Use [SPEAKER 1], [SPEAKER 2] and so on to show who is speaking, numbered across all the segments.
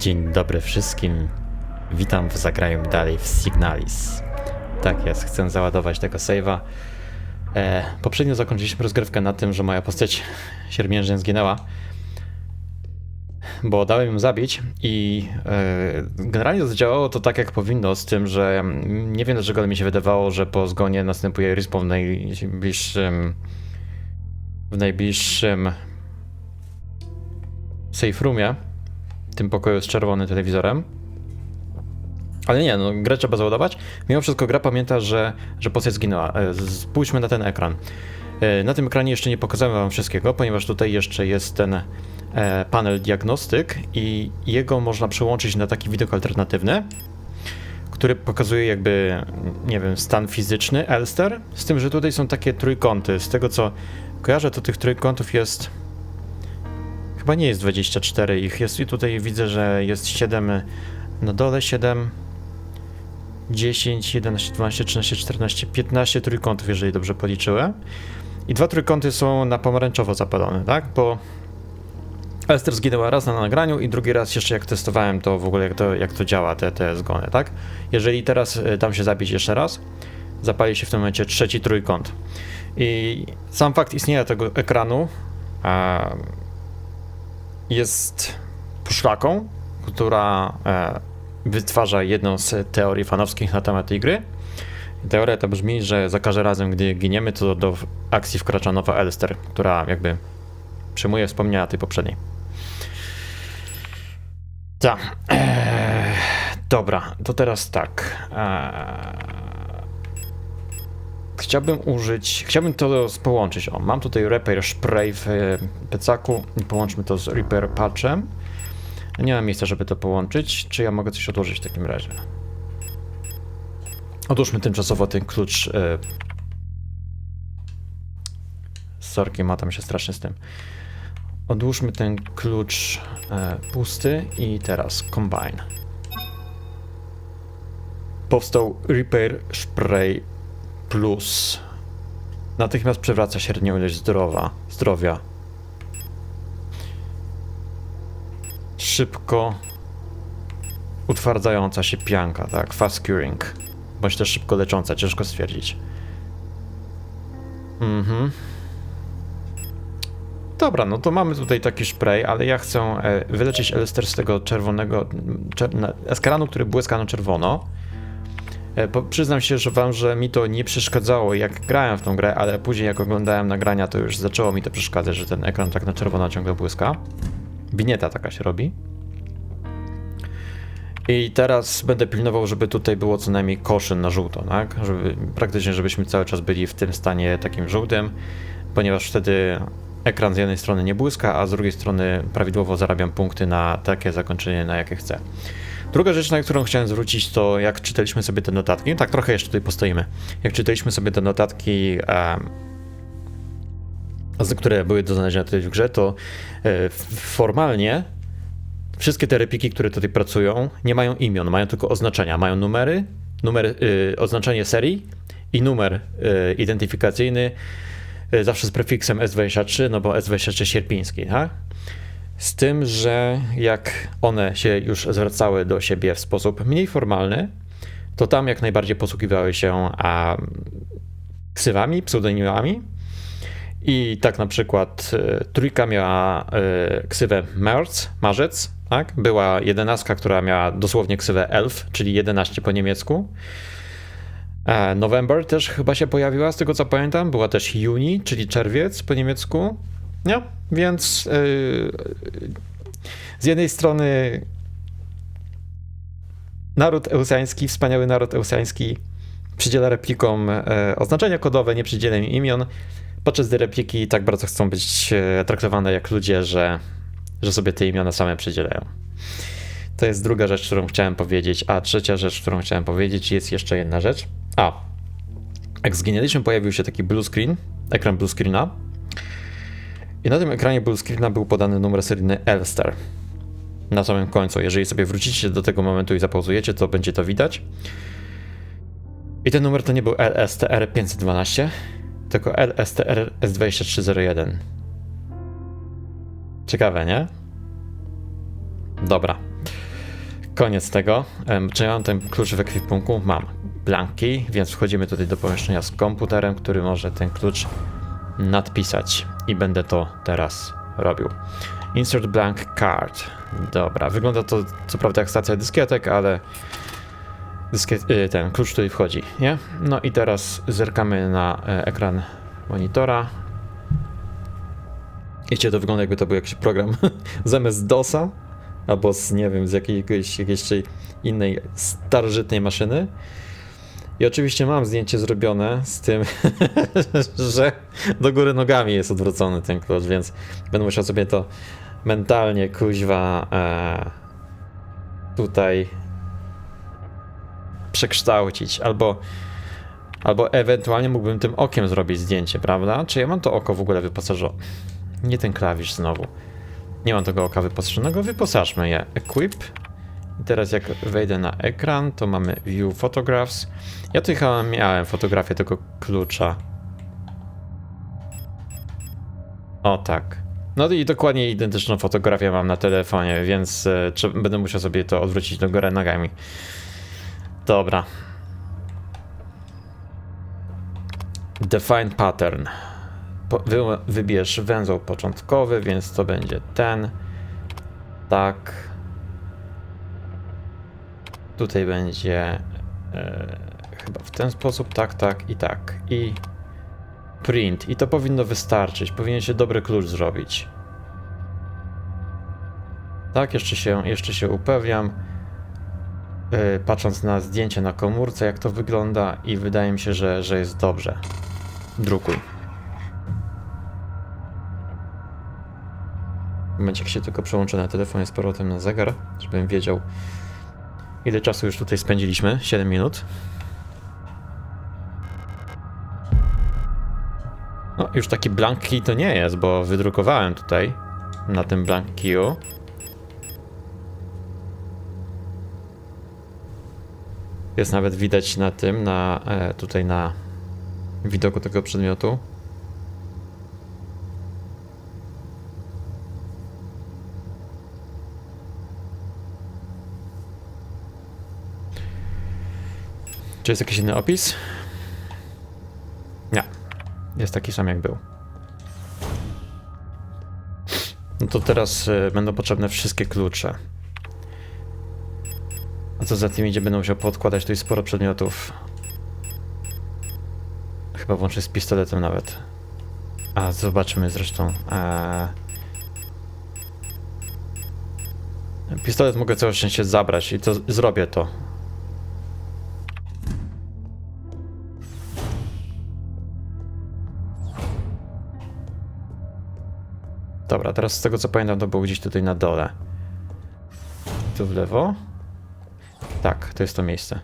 [SPEAKER 1] Dzień dobry wszystkim. Witam w Zagrajmy dalej w Signalis. Tak jest, chcę załadować tego save'a. E, poprzednio zakończyliśmy rozgrywkę na tym, że moja postać siermiężnie zginęła, bo dałem ją zabić i e, generalnie zadziałało to tak jak powinno, z tym, że mm, nie wiem dlaczego, mi się wydawało, że po zgonie następuje respawn w najbliższym w najbliższym safe roomie, tym pokoju z czerwonym telewizorem. Ale nie, no grę trzeba załadować. Mimo wszystko gra pamięta, że, że postać zginęła. E, Spójrzmy na ten ekran. E, Na tym ekranie jeszcze nie pokazałem wam wszystkiego, ponieważ tutaj jeszcze jest ten e, panel diagnostyk i jego można przełączyć na taki widok alternatywny, który pokazuje jakby, nie wiem, stan fizyczny Elster, z tym, że tutaj są takie trójkąty. Z tego co kojarzę, to tych trójkątów jest Chyba nie jest 24 ich. Jest i tutaj widzę, że jest 7 na dole, 7, 10, 11, 12, 13, 14, 15 trójkątów, jeżeli dobrze policzyłem. I dwa trójkąty są na pomarańczowo zapalone, tak? Bo Esther zginęła raz na nagraniu i drugi raz jeszcze jak testowałem to w ogóle, jak to, jak to działa, te, te zgony, tak? Jeżeli teraz y, dam się zabić jeszcze raz, zapali się w tym momencie trzeci trójkąt. I sam fakt istnienia tego ekranu a, jest poszlaką, która e, wytwarza jedną z teorii fanowskich na temat tej gry. Teoria ta brzmi, że za każdym razem, gdy giniemy, to do akcji wkracza nowa Elster, która jakby przyjmuje wspomnienia tej poprzedniej. Tak. Eee, dobra, to teraz tak. Eee, chciałbym użyć, chciałbym to połączyć. O, mam tutaj Repair Spray w e, plecaku i połączmy to z Repair Patchem. Nie ma miejsca, żeby to połączyć. Czy ja mogę coś odłożyć w takim razie? Odłóżmy tymczasowo ten klucz. E... Sorki, matam się strasznie z tym. Odłóżmy ten klucz e, pusty i teraz combine. Powstał Repair Spray Plus. Natychmiast przywraca średnią ilość zdrowa, zdrowia. Szybko utwardzająca się pianka, tak, fast curing. Bądź też szybko lecząca, ciężko stwierdzić. Mhm. Dobra, no to mamy tutaj taki spray, ale ja chcę e, wyleczyć Elster z tego czerwonego, czer eskaranu, który błyska na czerwono. E, przyznam się, że wam, że mi to nie przeszkadzało jak grałem w tą grę, ale później jak oglądałem nagrania, to już zaczęło mi to przeszkadzać, że ten ekran tak na czerwono ciągle błyska. Winieta taka się robi. I teraz będę pilnował, żeby tutaj było co najmniej koszyn na żółto, tak? Żeby, praktycznie, żebyśmy cały czas byli w tym stanie takim żółtym, ponieważ wtedy ekran z jednej strony nie błyska, a z drugiej strony prawidłowo zarabiam punkty na takie zakończenie, na jakie chcę. Druga rzecz, na którą chciałem zwrócić, to jak czytaliśmy sobie te notatki, tak trochę jeszcze tutaj postoimy, jak czytaliśmy sobie te notatki, um, które były do znalezienia tutaj w grze, to e, formalnie wszystkie te repiki, które tutaj pracują, nie mają imion, mają tylko oznaczenia. Mają numery, numer, y, oznaczenie serii i numer y, identyfikacyjny, y, zawsze z prefiksem S23, no bo S23 sierpiński, tak? Z tym, że jak one się już zwracały do siebie w sposób mniej formalny, to tam jak najbardziej posługiwały się a, ksywami, pseudonimami. I tak na przykład y, trójka miała y, ksywę März, marzec, tak? Była jedenastka, która miała dosłownie ksywę elf, czyli 11 po niemiecku. E, November też chyba się pojawiła, z tego co pamiętam. Była też juni, czyli czerwiec po niemiecku. Nie? Więc yy, z jednej strony naród eusjański, wspaniały naród eusjański przydziela replikom e, oznaczenia kodowe, nie przydziela im imion, podczas gdy repliki tak bardzo chcą być e, traktowane jak ludzie, że, że sobie te imiona same przydzielają. To jest druga rzecz, którą chciałem powiedzieć. A trzecia rzecz, którą chciałem powiedzieć, jest jeszcze jedna rzecz. A, jak zginęliśmy, pojawił się taki blue screen, ekran blue screena. I na tym ekranie blue screena był podany numer seryjny Elster. Na samym końcu. Jeżeli sobie wrócicie do tego momentu i zapauzujecie, to będzie to widać. I ten numer to nie był LSTR 512, tylko LSTR S2301. Ciekawe, nie? Dobra. Koniec tego. Czy ja mam ten klucz w ekwipunku? Mam. Blanki, więc wchodzimy tutaj do pomieszczenia z komputerem, który może ten klucz nadpisać. I będę to teraz robił. Insert blank card. Dobra, wygląda to co prawda jak stacja dyskietek, ale dyskiet, y, ten klucz tutaj wchodzi, nie? No i teraz zerkamy na e, ekran monitora. Wiecie, to wygląda jakby to był jakiś program zamiast DOSa, albo z, nie wiem, z jakiejś, jakiejś innej starożytnej maszyny. I oczywiście mam zdjęcie zrobione z tym, że do góry nogami jest odwrócony ten klucz, więc będę musiał sobie to mentalnie kuźwa e, tutaj przekształcić, albo albo ewentualnie mógłbym tym okiem zrobić zdjęcie, prawda? Czy ja mam to oko w ogóle wyposażone? Nie ten klawisz znowu. Nie mam tego oka wyposażonego, wyposażmy je. Equip. Teraz jak wejdę na ekran, to mamy View Photographs. Ja tutaj chyba miałem fotografię tego klucza. O tak. No i dokładnie identyczną fotografię mam na telefonie, więc e, będę musiał sobie to odwrócić do góry nogami. Dobra. Define pattern. Wybierz węzeł początkowy, więc to będzie ten. Tak. Tutaj będzie e, chyba w ten sposób, tak, tak i tak. I print. I to powinno wystarczyć. Powinien się dobry klucz zrobić. Tak, jeszcze się, jeszcze się upewniam. e, patrząc na zdjęcie na komórce, jak to wygląda, i wydaje mi się, że, że jest dobrze. Drukuj. W momencie, jak się tylko przełączę na telefonie z powrotem na zegar, żebym wiedział, ile czasu już tutaj spędziliśmy. 7 minut. No, już taki blank key to nie jest, bo wydrukowałem tutaj na tym blank keyu. Jest nawet widać na tym, na e, tutaj na widoku tego przedmiotu. Czy jest jakiś inny opis? Nie. Jest taki sam jak był. No to teraz y, będą potrzebne wszystkie klucze. A co za tym idzie, będę musiał podkładać tutaj sporo przedmiotów. Chyba włącznie z pistoletem nawet. A zobaczmy zresztą. Eee... Pistolet mogę całe szczęście zabrać i to zrobię to. Dobra, teraz z tego co pamiętam, to było gdzieś tutaj na dole. Tu w lewo? Tak, to jest to miejsce.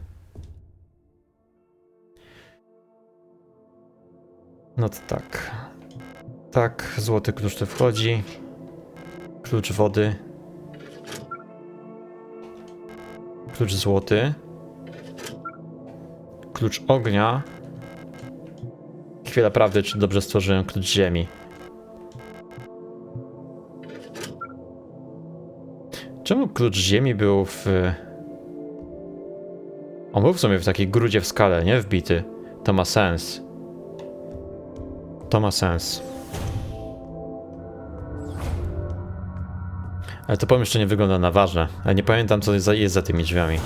[SPEAKER 1] No to tak. Tak, złoty klucz tu wchodzi. Klucz wody. Klucz złoty. Klucz ognia. Chwila prawdy, czy dobrze stworzyłem klucz ziemi. Czemu klucz ziemi był w... On był w sumie w takiej grudzie w skale, nie? Wbity. To ma sens. To ma sens. Ale to pomieszczenie wygląda na ważne. Ale nie pamiętam, co jest za, tymi drzwiami.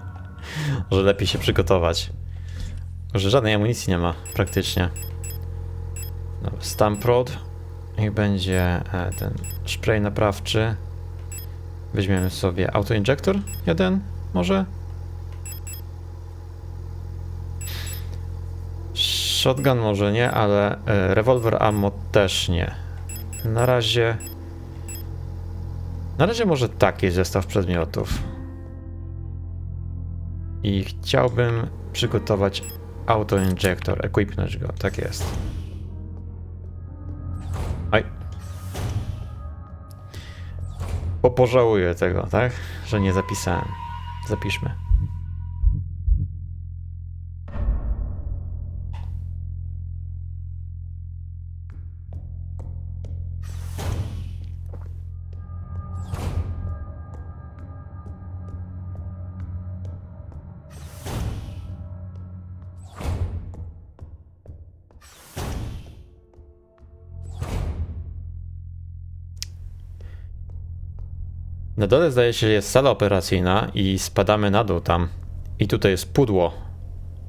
[SPEAKER 1] Że lepiej się przygotować. Że żadnej amunicji nie ma, praktycznie. Dobra, Stamprod. I będzie e, ten spray naprawczy. Weźmiemy sobie autoinjektor jeden, może? Shotgun może nie, ale e, rewolwer ammo też nie. Na razie... Na razie może taki zestaw przedmiotów. I chciałbym przygotować autoinjektor, equipnąć go, tak jest. Aj. Bo pożałuję tego, tak? Że nie zapisałem. Zapiszmy. Na dole zdaje się jest sala operacyjna i spadamy na dół tam. I tutaj jest pudło.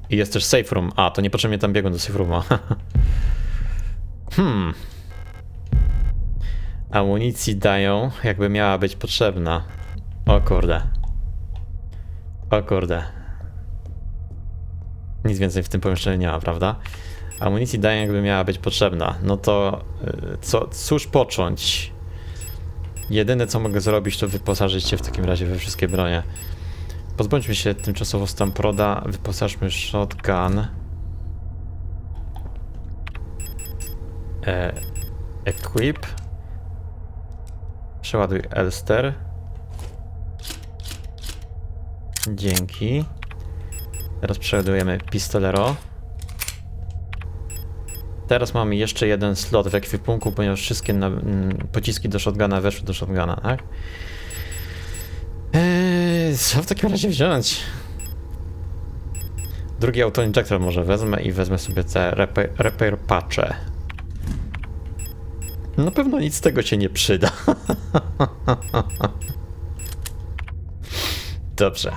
[SPEAKER 1] I jest też safe room. A, to niepotrzebnie tam biegłem do safe rooma. hmm. Amunicji dają, jakby miała być potrzebna. O kurde. O kurde. Nic więcej w tym pomieszczeniu nie ma, prawda? Amunicji dają, jakby miała być potrzebna. No to y, co, cóż począć? Jedyne co mogę zrobić, to wyposażyć się w takim razie we wszystkie bronie. Pozbądźmy się tymczasowo Stamproda, wyposażmy shotgun. E, equip. Przeładuj Elster. Dzięki. Teraz przeładujemy pistolero. Teraz mamy jeszcze jeden slot w ekwipunku, ponieważ wszystkie na, mm, pociski do shotguna weszły do shotguna, tak? Eee, co w takim razie wziąć? Drugi autoinjector może wezmę i wezmę sobie te repair, repair patche. Na pewno nic z tego się nie przyda. Dobrze.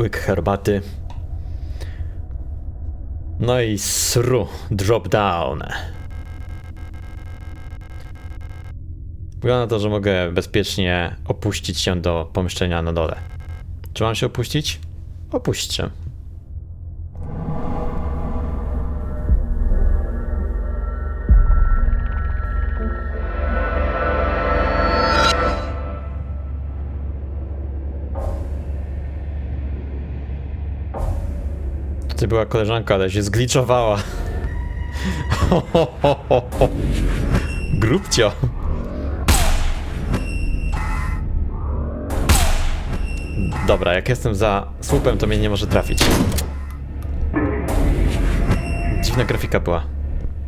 [SPEAKER 1] Łyk herbaty. No i sru, drop down. Wygląda na to, że mogę bezpiecznie opuścić się do pomieszczenia na dole. Czy mam się opuścić? Opuśćcie. Tutaj była koleżanka, ale się zgliczowała. Grubcio. Dobra, jak jestem za słupem, to mnie nie może trafić. Dziwna grafika była.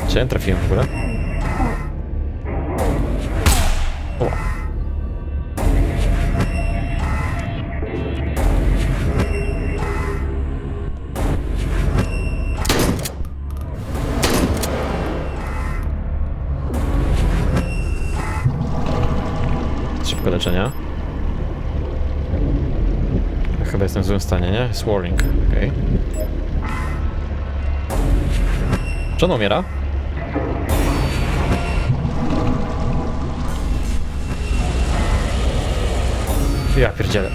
[SPEAKER 1] Czy ja trafiłem w ogóle? Szybko leczenia. Chyba jestem w złym stanie, nie? Jest warning, okej. Okay. Czy on umiera? Ja pierdzielę.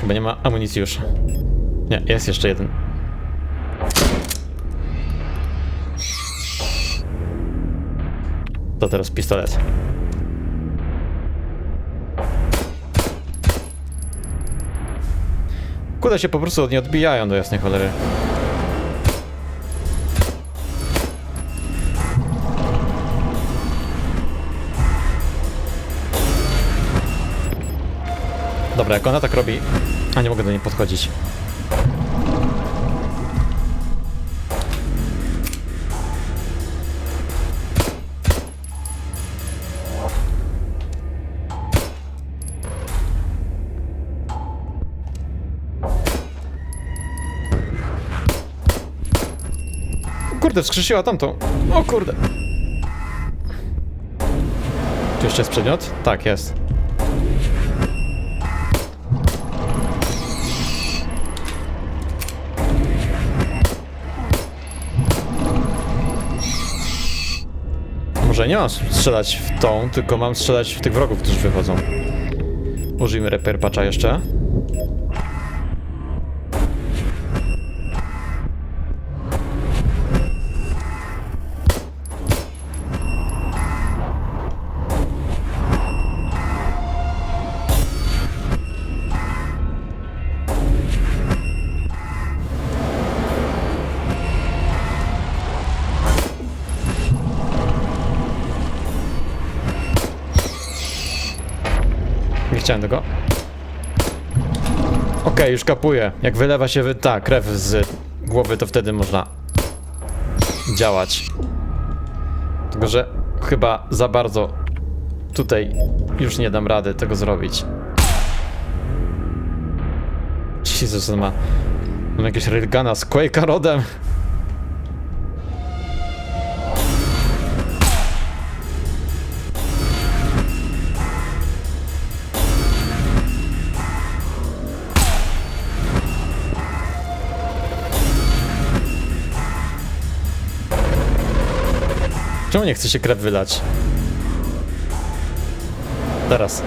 [SPEAKER 1] Chyba nie ma amunicji już. Nie, jest jeszcze jeden. To teraz pistolet. Kule się po prostu od niej odbijają do jasnej cholery. Dobra, jak ona tak robi... A nie mogę do niej podchodzić. Kurde, wskrzesiła tamtą. O kurde. Tu jeszcze jest przedmiot? Tak, jest. Może nie mam strzelać w tą, tylko mam strzelać w tych wrogów, którzy wychodzą. Użyjmy repair patcha jeszcze. Nie chciałem tego. Okej, już kapuję. Jak wylewa się ta krew z głowy, to wtedy można działać. Tylko, że chyba za bardzo tutaj już nie dam rady tego zrobić. Jezus, on ma, mam jakiegoś railguna z Quake'a rodem. Czemu nie chce się krew wylać? Teraz.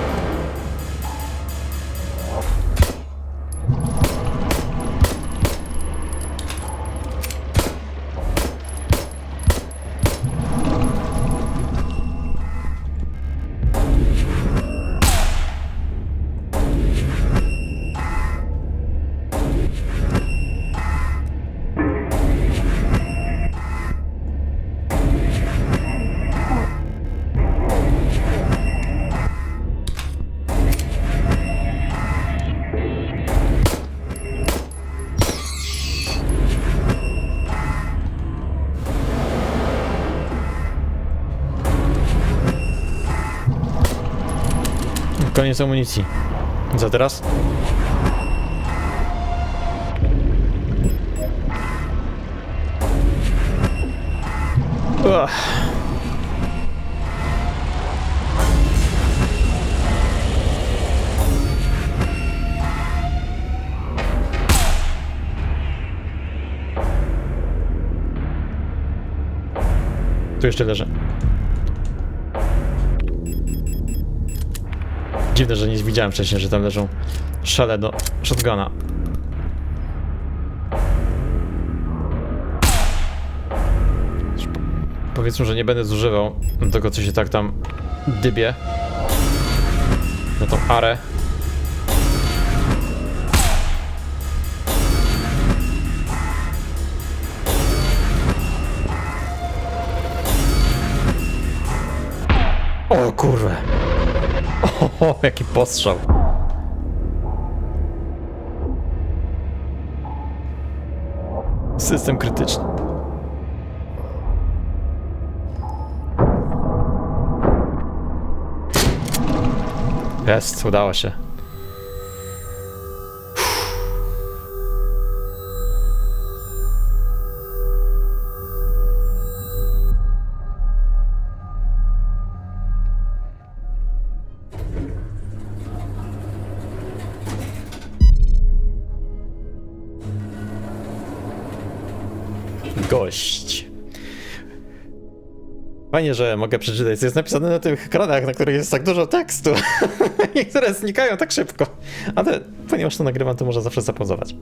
[SPEAKER 1] Koniec amunicji. Co teraz? Ugh. Tu jeszcze leży. Dziwne, że nie widziałem wcześniej, że tam leżą szale do shotguna. Powiedzmy, że nie będę zużywał tego, co się tak tam dybie. Na tą arę. O kurwa. O, jaki postrzał. System krytyczny. Jest, udało się. Gość. Fajnie, że mogę przeczytać, co jest napisane na tych ekranach, na których jest tak dużo tekstu. Niektóre znikają tak szybko. Ale ponieważ to nagrywam, to można zawsze zapauzować.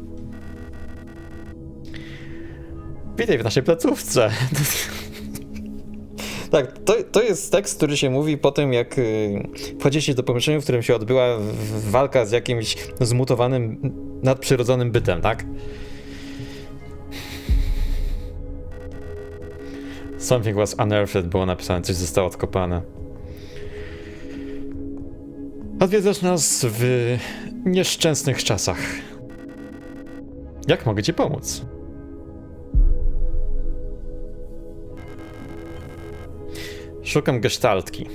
[SPEAKER 1] Witaj w naszej placówce. Tak, to, to jest tekst, który się mówi po tym, jak y, wchodzicie do pomieszczenia, w którym się odbyła walka z jakimś zmutowanym, nadprzyrodzonym bytem, tak? Something was unearthed, było napisane, coś zostało odkopane. Odwiedzasz nas w nieszczęsnych czasach. Jak mogę ci pomóc? Szukam gestaltki.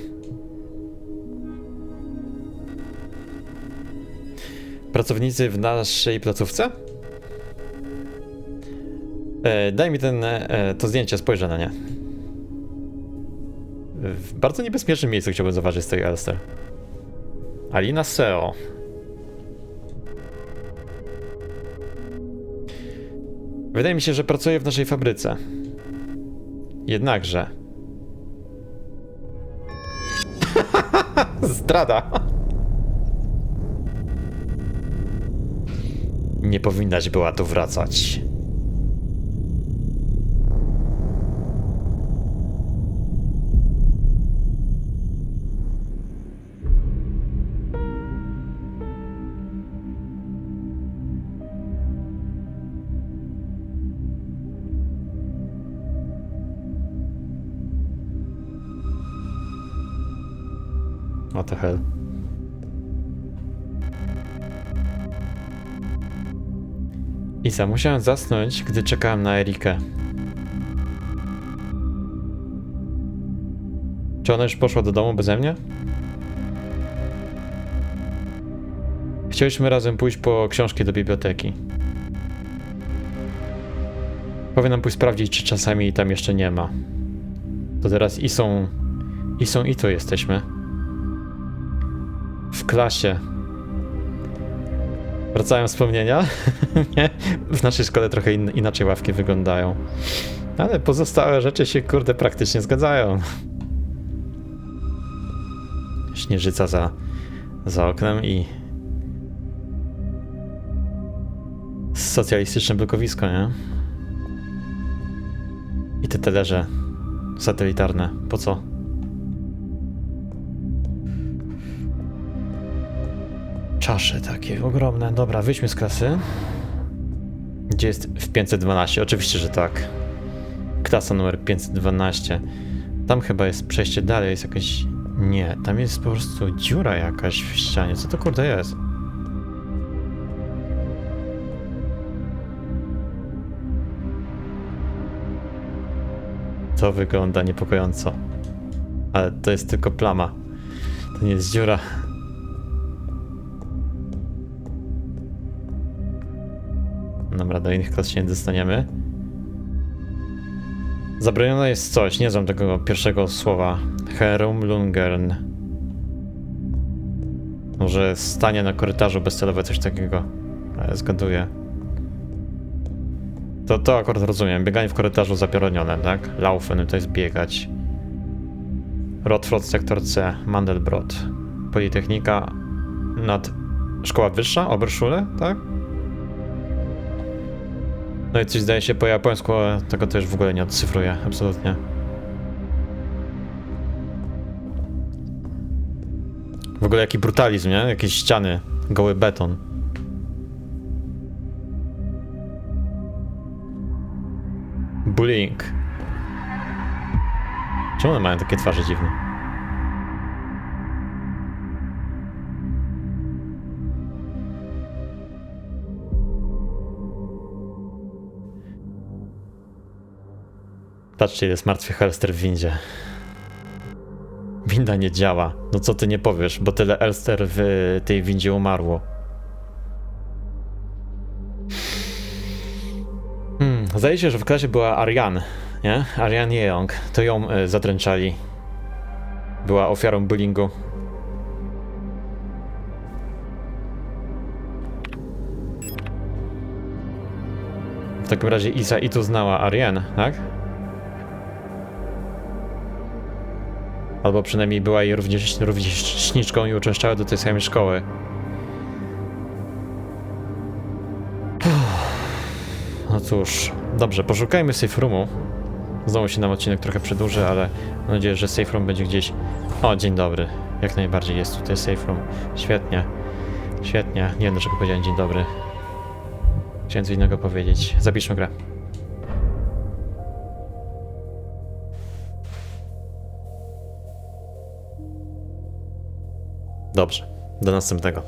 [SPEAKER 1] Pracownicy w naszej placówce? E, daj mi ten, e, to zdjęcie, spojrzę na nie. W bardzo niebezpiecznym miejscu chciałbym zauważyć stoi Elster. Alina Seo. Wydaje mi się, że pracuje w naszej fabryce. Jednakże. Zdrada. Nie powinnaś była tu wracać. The hell? Isa, musiałem zasnąć, gdy czekałem na Erikę. Czy ona już poszła do domu beze mnie? Chcieliśmy razem pójść po książki do biblioteki. Powie nam pójść sprawdzić, czy czasami tam jeszcze nie ma. To teraz i są, i są i tu jesteśmy. Klasie. Wracają wspomnienia. nie? W naszej szkole trochę in, inaczej ławki wyglądają. Ale pozostałe rzeczy się kurde praktycznie zgadzają. Śnieżyca za, za oknem i socjalistyczne blokowisko, nie? I te talerze satelitarne. Po co? Czasze takie ogromne. Dobra, wyjdźmy z klasy. Gdzie jest w 512? Oczywiście, że tak. Klasa numer 512. Tam chyba jest przejście dalej, jest jakaś... Nie, tam jest po prostu dziura jakaś w ścianie. Co to kurde jest? To wygląda niepokojąco. Ale to jest tylko plama. To nie jest dziura. Dobra, do innych klas się nie dostaniemy. Zabronione jest coś, nie znam tego pierwszego słowa. Herum Lungern. Może stanie na korytarzu bezcelowe, coś takiego. Ale zgaduję. To, to akurat rozumiem. Bieganie w korytarzu zapioronione, tak? Laufen to jest biegać. Rotfrot, sektor C, Mandelbrot. Politechnika nad... Szkoła wyższa? Oberschule, tak? No i coś zdaje się po japońsku, ale tego też w ogóle nie odcyfruję, absolutnie. W ogóle jaki brutalizm, nie? Jakieś ściany, goły beton. Bullying. Czemu one mają takie twarze dziwne? Patrzcie, jest martwy Helster w windzie. Winda nie działa. No co ty nie powiesz, bo tyle Elster w tej windzie umarło. Hmm, zdaje się, że w klasie była Ariane, nie? Ariane Yeong. To ją y, zadręczali. Była ofiarą bullyingu. W takim razie Isa i tu znała Ariane, tak? Albo przynajmniej była jej rówieśniczką i uczęszczała do tej samej szkoły. No cóż, dobrze, poszukajmy safe roomu. Znowu się nam odcinek trochę przedłuży, ale mam nadzieję, że safe room będzie gdzieś... O, dzień dobry. Jak najbardziej jest tutaj safe room. Świetnie. Świetnie. Nie wiem, dlaczego powiedziałem dzień dobry. Chciałem coś innego powiedzieć. Zapiszmy grę. Dobrze. Do następnego.